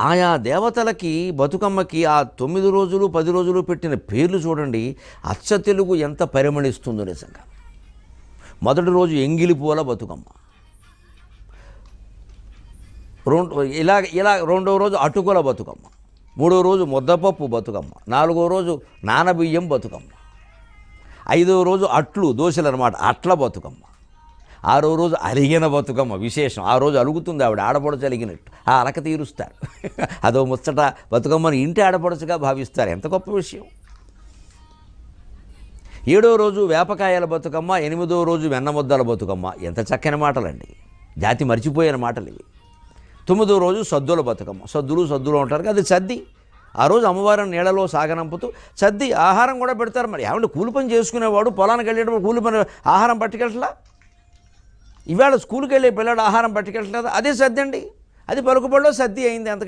ఆయా దేవతలకి బతుకమ్మకి ఆ తొమ్మిది రోజులు పది రోజులు పెట్టిన పేర్లు చూడండి. అచ్చ తెలుగు ఎంత పరిమణిస్తుందో నిజంగా. మొదటి రోజు ఎంగిలి పూల బతుకమ్మ. రెండు ఇలా ఇలా రెండో రోజు అటుకుల బతుకమ్మ. మూడో రోజు ముద్దపప్పు బతుకమ్మ. నాలుగో రోజు నానబియ్యం బతుకమ్మ. ఐదో రోజు అట్లు దోశలు అనమాట అట్ల బతుకమ్మ. ఆరో రోజు అలిగిన బతుకమ్మ విశేషం. ఆ రోజు అలుగుతుంది ఆవిడ ఆడపడచు అలిగినట్టు. ఆ అలక తీరుస్తారు. అదో ముచ్చట బతుకమ్మను ఇంటి ఆడపడచగా భావిస్తారు. ఎంత గొప్ప విషయం. ఏడో రోజు వేపకాయల బతుకమ్మ ఎనిమిదో రోజు వెన్నముద్దల బతుకమ్మ. ఎంత చక్కని మాటలండి. జాతి మర్చిపోయిన మాటలు ఇవి. తొమ్మిదో రోజు సద్దుల బతుకమ్మ. సద్దులు సద్దులు ఉంటారు కదా, అది సద్ది. ఆ రోజు అమ్మవారిని నీళ్ళలో సాగనంపుతూ సద్ది ఆహారం కూడా పెడతారు మరి. ఏమంటే కూలి పని చేసుకునేవాడు పొలానికి వెళ్ళేటప్పుడు కూలి పని ఆహారం పట్టుకెళ్ళట్లా? ఇవాళ స్కూల్కి వెళ్ళే పిల్లాడు ఆహారం పట్టుకెళ్ళట్లేదు. అదే సర్ది అండి. అది పలుకుబడిలో సద్ది అయింది అంత